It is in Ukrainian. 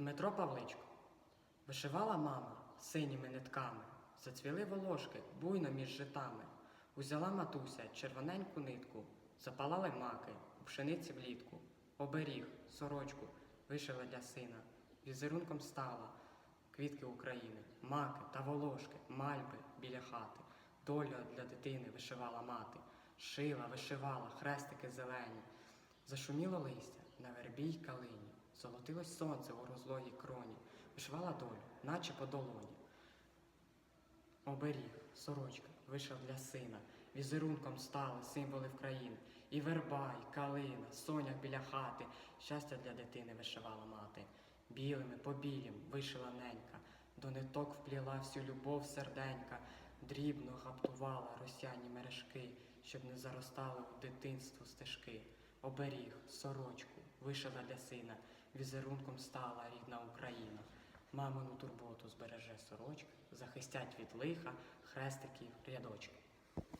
Дмитро Павличко. Вишивала мама синіми нитками, зацвіли волошки буйно між житами. Узяла матуся червоненьку нитку, запалали маки у пшениці влітку, оберіг, сорочку вишила для сина, візерунком стала квітки України, маки та волошки, мальби біля хати, долю для дитини вишивала мати, шила, вишивала, хрестики зелені. Зашуміло листя на вербі й калині, золотилось сонце у розлогій кроні, вишивала долю, наче по долоні. Оберіг, сорочка, вишив для сина, візерунком стали символи в країни. І верба, і калина, соняк біля хати, щастя для дитини вишивала мати. Білими по білім вишила ненька, до ниток впліла всю любов серденька, дрібно гаптувала росяні мережки, щоб не заростали у дитинство стежки. Оберіг, сорочку, вишила для сина, візерунком стала рідна Україна. Мамину турботу збереже сорочка, захистять від лиха хрестиків рядочки.